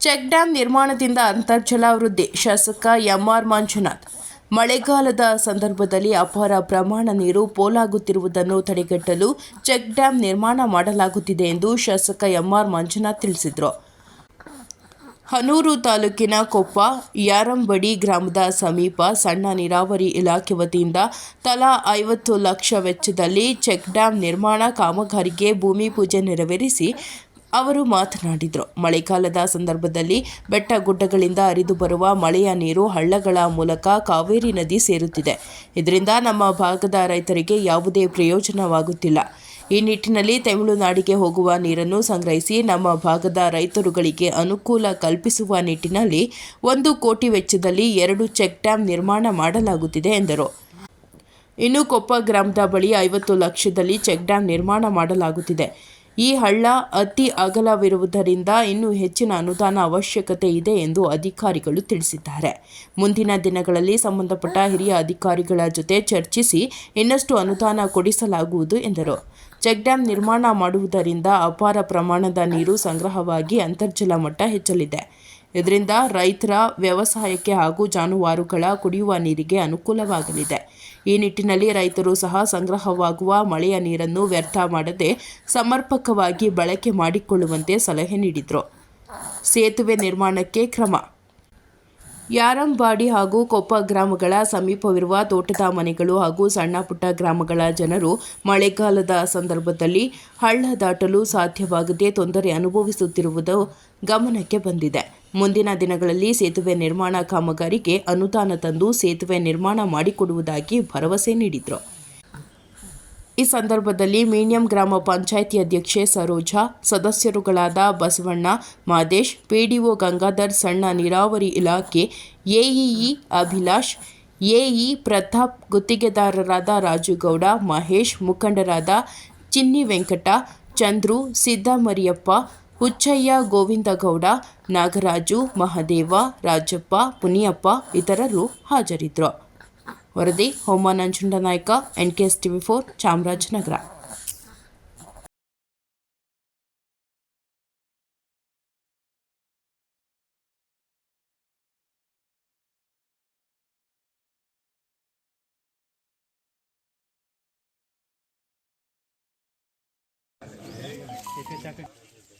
Check dam ನಿರ್ಮಾಣದಿಂದ ಅಂತರ್ಜಲ ವೃದ್ಧಿ, ಶಾಸಕ ಎಂಆರ್ ಮಂಜುನಾಥ್. ಮಳೆಗಾಲದ ಸಂದರ್ಭದಲ್ಲಿ ಅಪಾರ ಪ್ರಮಾಣ ನೀರು ಪೋಲಾಗುತ್ತಿರುವುದನ್ನು ತಡೆಗಟ್ಟಲು ಚೆಕ್ ಡ್ಯಾಂ ನಿರ್ಮಾಣ ಮಾಡಲಾಗುತ್ತಿದೆ ಎಂದು ಶಾಸಕ ಎಂಆರ್ ಮಂಜುನಾಥ್ ತಿಳಿಸಿದರು. ಹನೂರು ತಾಲೂಕಿನ ಕೊಪ್ಪ, ಯಾರಂಬಡಿ ಗ್ರಾಮದ ಸಮೀಪ ಸಣ್ಣ ನೀರಾವರಿ ಇಲಾಖೆ ವತಿಯಿಂದ ತಲಾ ಐವತ್ತು ಲಕ್ಷ ವೆಚ್ಚದಲ್ಲಿ ಚೆಕ್ ಡ್ಯಾಂ ನಿರ್ಮಾಣ ಕಾಮಗಾರಿಗೆ ಭೂಮಿ ಪೂಜೆ ನೆರವೇರಿಸಿ ಅವರು ಮಾತನಾಡಿದರು. ಮಳೆಗಾಲದ ಸಂದರ್ಭದಲ್ಲಿ ಬೆಟ್ಟ ಗುಡ್ಡಗಳಿಂದ ಹರಿದು ಬರುವ ಮಳೆಯ ನೀರು ಹಳ್ಳಗಳ ಮೂಲಕ ಕಾವೇರಿ ನದಿ ಸೇರುತ್ತಿದೆ. ಇದರಿಂದ ನಮ್ಮ ಭಾಗದ ರೈತರಿಗೆ ಯಾವುದೇ ಪ್ರಯೋಜನವಾಗುತ್ತಿಲ್ಲ. ಈ ನಿಟ್ಟಿನಲ್ಲಿ ತಮಿಳುನಾಡಿಗೆ ಹೋಗುವ ನೀರನ್ನು ಸಂಗ್ರಹಿಸಿ ನಮ್ಮ ಭಾಗದ ರೈತರುಗಳಿಗೆ ಅನುಕೂಲ ಕಲ್ಪಿಸುವ ನಿಟ್ಟಿನಲ್ಲಿ ಒಂದು ಕೋಟಿ ವೆಚ್ಚದಲ್ಲಿ ಎರಡು ಚೆಕ್ ಡ್ಯಾಂ ನಿರ್ಮಾಣ ಮಾಡಲಾಗುತ್ತಿದೆ ಎಂದರು. ಇನ್ನು ಕೊಪ್ಪ ಗ್ರಾಮದ ಬಳಿ ಐವತ್ತು ಲಕ್ಷದಲ್ಲಿ ಚೆಕ್ ಡ್ಯಾಂ ನಿರ್ಮಾಣ ಮಾಡಲಾಗುತ್ತಿದೆ. ಈ ಹಳ್ಳ ಅತಿ ಅಗಲವಿರುವುದರಿಂದ ಇನ್ನೂ ಹೆಚ್ಚಿನ ಅನುದಾನ ಅವಶ್ಯಕತೆ ಇದೆ ಎಂದು ಅಧಿಕಾರಿಗಳು ತಿಳಿಸಿದ್ದಾರೆ. ಮುಂದಿನ ದಿನಗಳಲ್ಲಿ ಸಂಬಂಧಪಟ್ಟ ಹಿರಿಯ ಅಧಿಕಾರಿಗಳ ಜೊತೆ ಚರ್ಚಿಸಿ ಇನ್ನಷ್ಟು ಅನುದಾನ ಕೊಡಿಸಲಾಗುವುದು ಎಂದರು. ಚೆಕ್ ಡ್ಯಾಂ ನಿರ್ಮಾಣ ಮಾಡುವುದರಿಂದ ಅಪಾರ ಪ್ರಮಾಣದ ನೀರು ಸಂಗ್ರಹವಾಗಿ ಅಂತರ್ಜಲ ಮಟ್ಟ ಹೆಚ್ಚಲಿದೆ. ಇದರಿಂದ ರೈತರ ವ್ಯವಸಾಯಕ್ಕೆ ಹಾಗೂ ಜಾನುವಾರುಗಳ ಕುಡಿಯುವ ನೀರಿಗೆ ಅನುಕೂಲವಾಗಲಿದೆ. ಈ ನಿಟ್ಟಿನಲ್ಲಿ ರೈತರು ಸಹ ಸಂಗ್ರಹವಾಗುವ ಮಳೆಯ ನೀರನ್ನು ವ್ಯರ್ಥ ಮಾಡದೆ ಸಮರ್ಪಕವಾಗಿ ಬಳಕೆ ಮಾಡಿಕೊಳ್ಳುವಂತೆ ಸಲಹೆ ನೀಡಿದರು. ಸೇತುವೆ ನಿರ್ಮಾಣಕ್ಕೆ ಕ್ರಮ. ಯಾರಂಬಾಡಿ ಹಾಗೂ ಕೊಪ್ಪ ಗ್ರಾಮಗಳ ಸಮೀಪವಿರುವ ತೋಟದ ಮನೆಗಳು ಹಾಗೂ ಸಣ್ಣ ಪುಟ್ಟ ಗ್ರಾಮಗಳ ಜನರು ಮಳೆಗಾಲದ ಸಂದರ್ಭದಲ್ಲಿ ಹಳ್ಳ ದಾಟಲು ಸಾಧ್ಯವಾಗದೆ ತೊಂದರೆ ಅನುಭವಿಸುತ್ತಿರುವುದು ಗಮನಕ್ಕೆ ಬಂದಿದೆ. ಮುಂದಿನ ದಿನಗಳಲ್ಲಿ ಸೇತುವೆ ನಿರ್ಮಾಣ ಕಾಮಗಾರಿಗೆ ಅನುದಾನ ತಂದು ಸೇತುವೆ ನಿರ್ಮಾಣ ಮಾಡಿಕೊಡುವುದಾಗಿ ಭರವಸೆ ನೀಡಿದರು. ಈ ಸಂದರ್ಭದಲ್ಲಿ ಮೀನಿಯಂ ಗ್ರಾಮ ಪಂಚಾಯಿತಿ ಅಧ್ಯಕ್ಷೆ ಸರೋಜಾ, ಸದಸ್ಯರುಗಳಾದ ಬಸವಣ್ಣ ಮಾದೇಶ್ ಪಿಡಿಒ ಗಂಗಾಧರ್ ಸಣ್ಣ ನೀರಾವರಿ ಇಲಾಖೆ ಎಇಇ ಅಭಿಲಾಷ್, ಎಇ ಪ್ರತಾಪ್ ಗುತ್ತಿಗೆದಾರರಾದ ರಾಜುಗೌಡ, ಮಹೇಶ್ ಮುಖಂಡರಾದ ಚಿನ್ನಿ ವೆಂಕಟ ಚಂದ್ರು, ಸಿದ್ದಮರಿಯಪ್ಪ ಹುಚ್ಚಯ್ಯ, ಗೋವಿಂದಗೌಡ, ನಾಗರಾಜು, ಮಹದೇವ, ರಾಜಪ್ಪ ಪುನಿಯಪ್ಪ ಇತರರು ಹಾಜರಿದ್ದರು. ವರದಿ ಹೋಮ Nanjundanayaka N K S TV four, Chamarajanagar.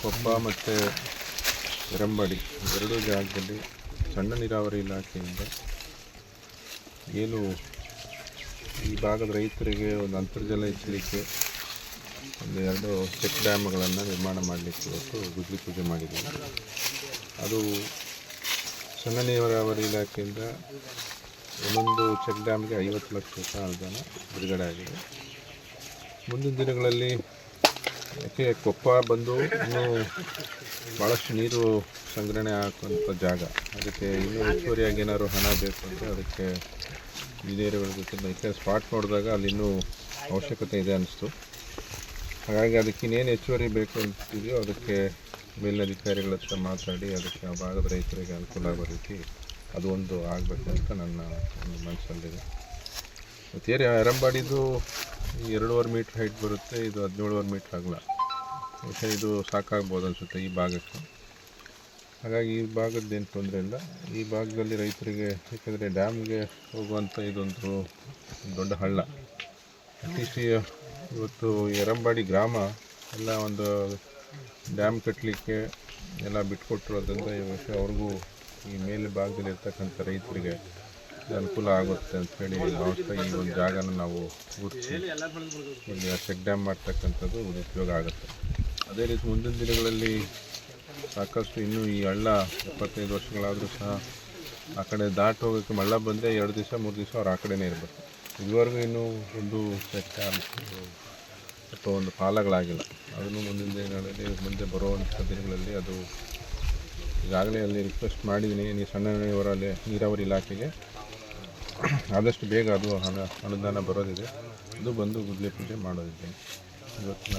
Koppa ಮತ್ತು ಎರಂಬಾಡಿ ಎರಡೂ ಜಾಗದಲ್ಲಿ ಸಣ್ಣ ನೀರಾವರಿ ಇಲಾಖೆಯಿಂದ ಏನು ಈ ಭಾಗದ ರೈತರಿಗೆ ಒಂದು ಅಂತರ್ಜಲ ಹೆಚ್ಚಲಿಕ್ಕೆ ಒಂದು ಎರಡು ಚೆಕ್ ಡ್ಯಾಮ್ಗಳನ್ನು ನಿರ್ಮಾಣ ಮಾಡಲಿಕ್ಕೆ ಇವತ್ತು ಗುದ್ಲಿ ಪೂಜೆ ಮಾಡಿದ್ದೀವಿ. ಅದು ಸಣ್ಣ ನೀರಾವರಿ ಇಲಾಖೆಯಿಂದ ಒಂದೊಂದು ಚೆಕ್ ಡ್ಯಾಮ್ಗೆ ಐವತ್ತು ಲಕ್ಷ ರೂಪಾಯಿ ಅನುದಾನ ಬಿಡುಗಡೆ ಆಗಿದೆ. ಮುಂದಿನ ದಿನಗಳಲ್ಲಿ ಯಾಕೆ ಕೊಪ್ಪ ಬಂದು ಇನ್ನೂ ಭಾಳಷ್ಟು ನೀರು ಸಂಗ್ರಹಣೆ ಹಾಕುವಂಥ ಜಾಗ. ಅದಕ್ಕೆ ಇನ್ನೂ ಹೆಚ್ಚುವರಿಯಾಗಿ ಏನಾದ್ರು ಹಣ ಬೇಕು ಅಂದರೆ ಅದಕ್ಕೆ ಇಂಜಿನಿಯರ್ಗಳ ಜೊತೆ ಯಾಕೆ ಸ್ಪಾಟ್ ನೋಡಿದಾಗ ಅಲ್ಲಿ ಇನ್ನೂ ಅವಶ್ಯಕತೆ ಇದೆ ಅನ್ನಿಸ್ತು. ಹಾಗಾಗಿ ಅದಕ್ಕೆ ಇನ್ನೇನು ಹೆಚ್ಚುವರಿ ಬೇಕು ಅಂತಿದೆಯೋ ಅದಕ್ಕೆ ಮೇಲಧಿಕಾರಿಗಳ ಹತ್ರ ಮಾತಾಡಿ ಅದಕ್ಕೆ ಆ ಭಾಗದ ರೈತರಿಗೆ ಅನುಕೂಲ ಆಗೋ ರೀತಿ ಅದು ಒಂದು ಆಗಬೇಕು ಅಂತ ನನ್ನ ಒಂದು ಮನಸ್ಸಲ್ಲಿದೆ ಏರಿಯಾ ಅರಂಬಾಡಿದು ಎರಡೂವರೆ ಮೀಟ್ರ್ ಹೈಟ್ ಬರುತ್ತೆ, ಇದು ಹದಿನೇಳುವರೆ ಮೀಟ್ರ್ ಆಗಲ್ಲ ಬಹುಶಃ ಇದು ಸಾಕಾಗ್ಬೋದು ಅನಿಸುತ್ತೆ ಈ ಭಾಗಕ್ಕೆ. ಹಾಗಾಗಿ ಈ ಭಾಗದ್ದೇನು ತೊಂದರೆ ಇಲ್ಲ. ಈ ಭಾಗದಲ್ಲಿ ರೈತರಿಗೆ ಏಕೆಂದರೆ ಡ್ಯಾಮ್ಗೆ ಹೋಗುವಂಥ ಇದೊಂದು ದೊಡ್ಡ ಹಳ್ಳ. ಅಟ್ಲೀಸ್ಟ್ ಇವತ್ತು ಎರಂಬಾಡಿ ಗ್ರಾಮ ಎಲ್ಲ ಒಂದು ಡ್ಯಾಮ್ ಕಟ್ಟಲಿಕ್ಕೆ ಎಲ್ಲ ಬಿಟ್ಕೊಟ್ಟಿರೋದ್ರಿಂದ ಈ ವರ್ಷ ಅವ್ರಿಗೂ ಈ ಮೇಲೆ ಭಾಗದಲ್ಲಿ ಇರ್ತಕ್ಕಂಥ ರೈತರಿಗೆ ಅನುಕೂಲ ಆಗುತ್ತೆ ಅಂಥೇಳಿ ಹೇಳಿ ಈ ಒಂದು ಜಾಗನ ನಾವು ಗುರುತಿಸಿ ಇಲ್ಲಿ ಚೆಕ್ ಡ್ಯಾಮ್ ಮಾಡ್ತಕ್ಕಂಥದ್ದು ಒಂದು ಉಪಯೋಗ ಆಗುತ್ತೆ. ಅದೇ ರೀತಿ ಮುಂದಿನ ದಿನಗಳಲ್ಲಿ ಸಾಕಷ್ಟು ಇನ್ನೂ ಈ ಹಳ್ಳ ಇಪ್ಪತ್ತೈದು ವರ್ಷಗಳಾದರೂ ಸಹ ಆ ಕಡೆ ದಾಟಿ ಹೋಗೋಕ್ಕೆ ಮಳ್ಳ ಬಂದರೆ ಎರಡು ದಿವಸ, ಮೂರು ದಿವಸ ಅವ್ರು ಆ ಕಡೆನೇ ಇರಬೇಕು. ಇದುವರೆಗೂ ಇನ್ನೂ ಒಂದು ಚೆಕ್ ಅಥವಾ ಒಂದು ಪಾಲಗಳಾಗಿಲ್ಲ. ಅದನ್ನು ಮುಂದಿನ ದಿನಗಳಲ್ಲಿ ಮುಂದೆ ಬರುವಂಥ ದಿನಗಳಲ್ಲಿ ಅದು ಈಗಾಗಲೇ ಅಲ್ಲಿ ರಿಕ್ವೆಸ್ಟ್ ಮಾಡಿದ್ದೀನಿ. ನೀವು ಸಣ್ಣ ನೀರಾವರಿ ನೀರಾವರಿ ಇಲಾಖೆಗೆ. ಆದಷ್ಟು ಬೇಗ ಅದು ಅನುದಾನ ಬರೋದಿದೆ. ಅದು ಬಂದು ಗುದ್ಲಿ ಪೂಜೆ ಮಾಡೋದಿದೆ. ಇವತ್ತಿನ